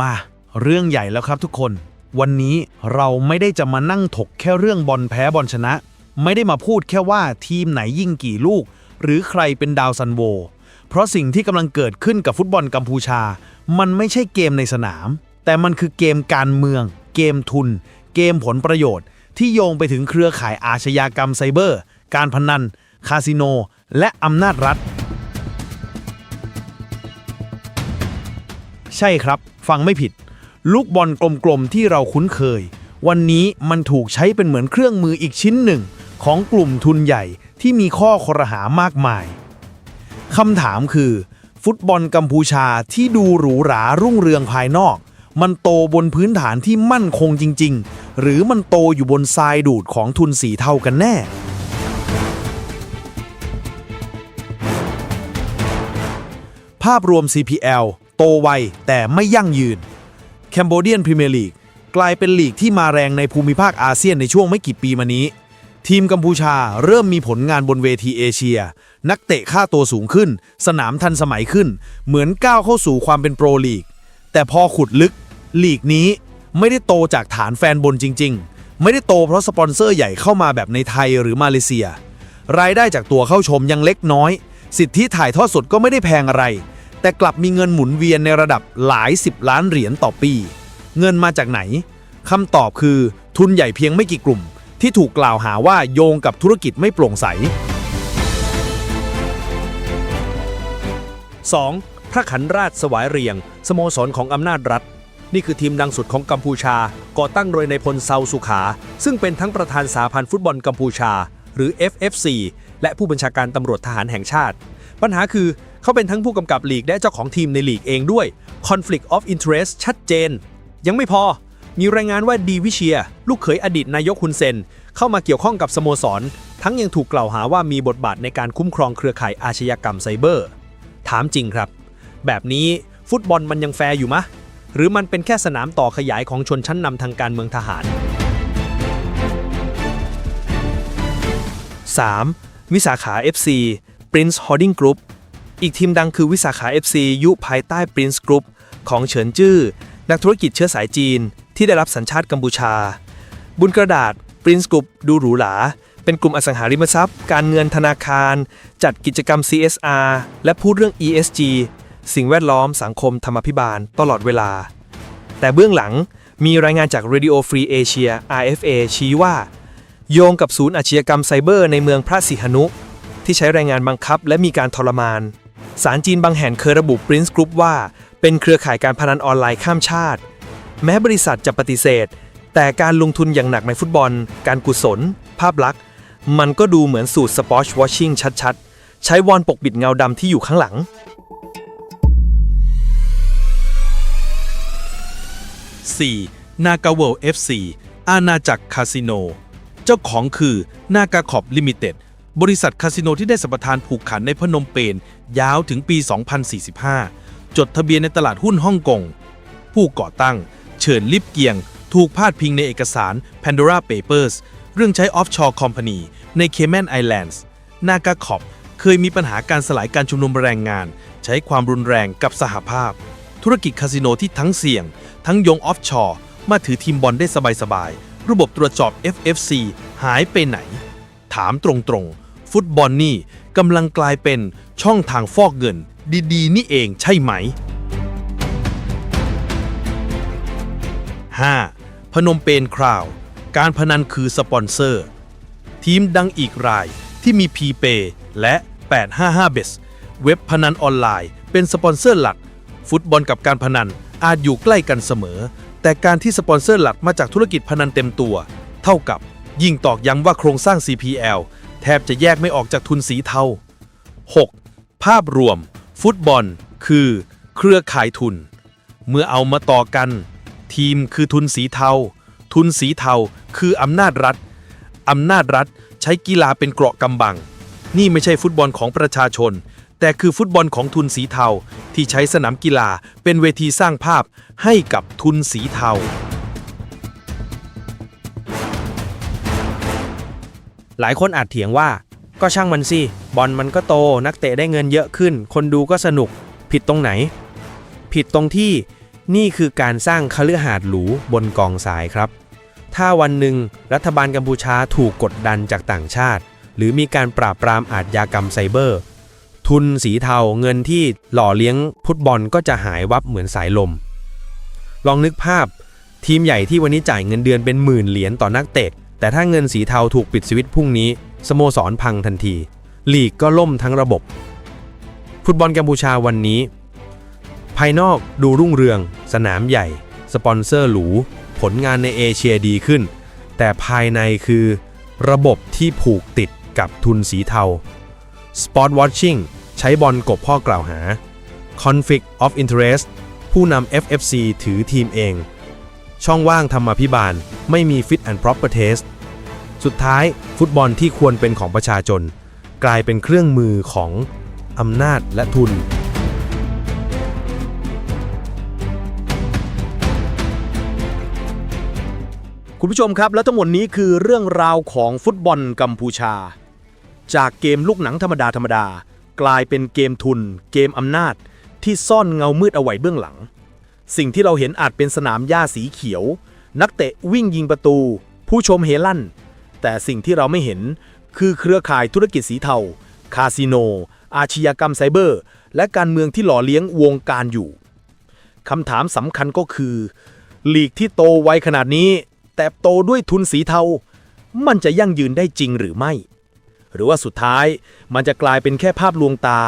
มา เรื่องใหญ่แล้วครับทุกคน วันนี้เราไม่ได้จะมานั่งถกแค่เรื่องบอลแพ้บอลชนะ ไม่ได้มาพูดแค่ว่าทีมไหนยิงกี่ลูก หรือใครเป็นดาวซันโว เพราะสิ่งที่กำลังเกิดขึ้นกับฟุตบอลกัมพูชา มันไม่ใช่เกมในสนาม แต่มันคือเกมการเมือง เกมทุน เกมผลประโยชน์ ที่โยงไปถึงเครือข่ายอาชญากรรมไซเบอร์ การพนัน คาสิโน และอำนาจรัฐใช่ครับ ฟังไม่ผิด ลูกบอลกลมๆที่เราคุ้นเคย วันนี้มันถูกใช้เป็นเหมือนเครื่องมืออีกชิ้นหนึ่ง ของกลุ่มทุนใหญ่ที่มีข้อคอรหามากมายคำถามคือ ฟุตบอลกัมพูชาที่ดูหรูหรารุ่งเรืองภายนอก มันโตบนพื้นฐานที่มั่นคงจริง ๆ หรือมันโตอยู่บนทรายดูดของทุนสีเทากันแน่ภาพรวม CPL โตไวแต่ไม่ยั่งยืนแคนโบเดียนพรีเมียร์ลีกกลายเป็นลีกที่มาแรงในภูมิภาคอาเซียนในช่วงไม่กี่ปีมานี้ ทีมกัมพูชาเริ่มมีผลงานบนเวทีเอเชีย นักเตะค่าตัวสูงขึ้น สนามทันสมัยขึ้น เหมือนก้าวเข้าสู่ความเป็นโปรลีก แต่พอขุดลึก ลีกนี้ไม่ได้โตจากฐานแฟนบนจริง ๆ ไม่ได้โตเพราะสปอนเซอร์ใหญ่เข้ามาแบบในไทยหรือมาเลเซีย รายได้จากตัวเข้าชมยังเล็กน้อย สิทธิถ่ายทอดสดก็ไม่ได้แพงอะไร แต่กลับมีเงินหมุนเวียนในระดับหลายสิบล้านเหรียญต่อปี เงินมาจากไหนคำตอบคือทุนใหญ่เพียงไม่กี่กลุ่ม ที่ถูกกล่าวหาว่าโยงกับธุรกิจไม่โปร่งใส 2. พระขันราชสวายเรียง สโมสรของอำนาจรัฐ นี่คือทีมดังสุดของกัมพูชา ก่อตั้งโดยในพลเซาสุขา ซึ่งเป็นทั้งประธานสาพันธ์ฟุตบอลกัมพูชา หรือ FFC และผู้บัญชาการตำรวจทหารแห่งชาติ ปัญหาคือ เขาเป็นทั้งผู้กำกับลีกและเจ้าของทีมในลีกเองด้วย Conflict of Interest ชัดเจน ยังไม่พอ มีรายงานว่าดีวิเชีย ลูกเขยอดีตนายกฮุนเซน เข้ามาเกี่ยวข้องกับสโมสร ทั้งยังถูกกล่าวหาว่ามีบทบาทในการคุ้มครองเครือข่ายอาชญากรรมไซเบอร์ ถามจริงครับ แบบนี้ฟุตบอลมันยังแฟร์อยู่มะ หรือมันเป็นแค่สนามต่อขยายของชนชั้นนำทางการเมืองทหาร 3. วิสาขา FC Prince Holding Group อีกทีมดังคือวิสาขา FC ยุภายใต้ Prince Group ของเฉินจื้อ นักธุรกิจเชื้อสายจีน ที่ได้รับสัญชาติกัมพูชา บุญกระดาษ Prince Group ดูหรูหรา เป็นกลุ่มอสังหาริมทรัพย์ การเงินธนาคาร จัดกิจกรรม CSR และพูดเรื่อง ESG สิ่งแวดล้อมสังคมธรรมพิบาลตลอดเวลา แต่เบื้องหลังมีรายงานจาก Radio Free Asia RFA ชี้ว่า โยงกับศูนย์อาชญากรรมไซเบอร์ในเมืองพระสิหนุ ที่ใช้แรงงานบังคับและมีการทรมาน สารจีนบางแห่งเคยระบุ Prince Group ว่า เป็นเครือข่ายการพนันออนไลน์ข้ามชาติ แม้บริษัทจะปฏิเสธ แต่การลงทุนอย่างหนักในฟุตบอล การกุศล ภาพลักษณ์ มันก็ดูเหมือนสูตรสปอร์ชวอชชิ่งชัดๆ ใช้วอนปกปิดเงาดำที่อยู่ข้างหลัง 4. นากาเวล FC อาณาจักรคาสิโน เจ้าของคือนากาขอบลิมิเต็ด บริษัทคาสิโนที่ได้สัมปทานผูกขันในพนมเปญยาวถึงปี 2045 จดทะเบียนในตลาดหุ้นฮ่องกง ผู้ก่อตั้ง เฉินลิบเกียง ถูกพาดพิงในเอกสาร Pandora Papers เรื่องใช้ Offshore Company ใน Cayman Islands นากาขอบเคยมีปัญหาการสลายการชุมนุมแรงงาน ใช้ความรุนแรงกับสหภาพ ธุรกิจคาสิโนที่ทั้งเสี่ยง ทั้งยงออฟชอร์มาถือทีมบอลได้สบายๆ ระบบตรวจสอบ FFC หายไปไหน ถามตรงๆ ฟุตบอลนี่กำลังกลายเป็นช่องทางฟอกเงินดีๆ นี่เองใช่ไหม 5. พนมเปญคราว การพนันคือสปอนเซอร์ ทีมดังอีกรายที่มี p a y และ 855 b e s เว็บพนันออนไลน์เป็นสปอนเซอร์หลัก ฟุตบอลกับการพนันอาจอยู่ใกล้กันเสมอ แต่การที่สปอนเซอร์หลักมาจากธุรกิจพนันเต็มตัว เท่ากับ ยิ่งตอกย้ำว่าโครงสร้าง CPL แทบจะแยกไม่ออกจากทุนสีเทา 6. ภาพรวม ฟุตบอล คือ เครือข่ายทุน เมื่อเอามาต่อกัน ทีมคือทุนสีเทา ทุนสีเทาคืออำนาจรัฐ อำนาจรัฐใช้กีฬาเป็นเกราะกำบัง นี่ไม่ใช่ฟุตบอลของประชาชน แต่คือฟุตบอลของทุนสีเทาที่ใช้สนามกีฬาเป็นเวทีสร้างภาพให้กับทุนสีเทา หลายคนอาจเถียงว่า ก็ช่างมันสิ บอลมันก็โต นักเตะได้เงินเยอะขึ้น คนดูก็สนุก ผิดตรงไหน ผิดตรงที่นี่คือการสร้างคฤหาสน์หรูบนกองทรายครับ ถ้าวันหนึ่งรัฐบาลกัมพูชาถูกกดดันจากต่างชาติ หรือมีการปราบปรามอาชญากรรมไซเบอร์ ทุนสีเทาเงินที่หล่อเลี้ยงฟุตบอลก็จะหายวับเหมือนสายลม ลองนึกภาพ ทีมใหญ่ที่วันนี้จ่ายเงินเดือนเป็นหมื่นเหรียญต่อนักเตะ แต่ถ้าเงินสีเทาถูกปิดสวิตช์พรุ่งนี้สโมสรพังทันที ลีกก็ล่มทั้งระบบ ฟุตบอลกัมพูชาวันนี้ ภายนอกดูรุ่งเรือง สนามใหญ่ สปอนเซอร์หรู ผลงานในเอเชียดีขึ้น แต่ภายในคือระบบที่ผูกติดกับทุนสีเทา Sport Watching ใช้บอลกบข้อกล่าวหา Conflict of Interest ผู้นำ FFC ถือทีมเอง ช่องว่างธรรมาภิบาล ไม่มี Fit and Proper Test สุดท้ายฟุตบอลที่ควรเป็นของประชาชน กลายเป็นเครื่องมือของอำนาจและทุน คุณผู้ชมครับ และทั้งหมดนี้คือเรื่องราวของฟุตบอลกัมพูชา จากเกมลูกหนังธรรมดาธรรมดากลายเป็นเกมทุน เกมอำนาจ ที่ซ่อนเงามืดเอาไว้เบื้องหลัง สิ่งที่เราเห็นอาจเป็นสนามหญ้าสีเขียว นักเตะวิ่งยิงประตู ผู้ชมเฮลั่น แต่สิ่งที่เราไม่เห็น คือเครือข่ายธุรกิจสีเทา คาสิโน อาชญากรรมไซเบอร์ และการเมืองที่หล่อเลี้ยงวงการอยู่คำถามสำคัญก็คือ หลีกที่โตไวขนาดนี้ แต่โตด้วยทุนสีเทา มันจะยั่งยืนได้จริงหรือไม่ หรือว่าสุดท้ายมันจะกลายเป็นแค่ภาพลวงตา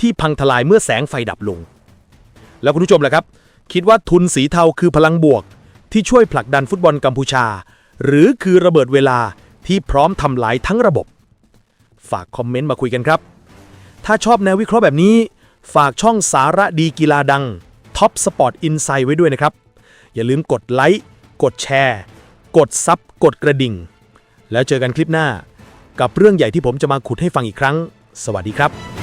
ที่พังทลายเมื่อแสงไฟดับลง แล้วคุณผู้ชมล่ะครับ คิดว่าทุนสีเทาคือพลังบวก ที่ช่วยผลักดันฟุตบอลกัมพูชา หรือคือระเบิดเวลา ที่พร้อมทำลายทั้งระบบ ฝากคอมเมนต์มาคุยกันครับ ถ้าชอบแนววิเคราะห์แบบนี้ ฝากช่องสาระดีกีฬาดัง Top Sport Insight ไว้ด้วยนะครับ อย่าลืมกดไลค์ กดแชร์ กดซับ กดกระดิ่ง แล้วเจอกันคลิปหน้า กับเรื่องใหญ่ที่ผมจะมาขุดให้ฟังอีกครั้ง สวัสดีครับ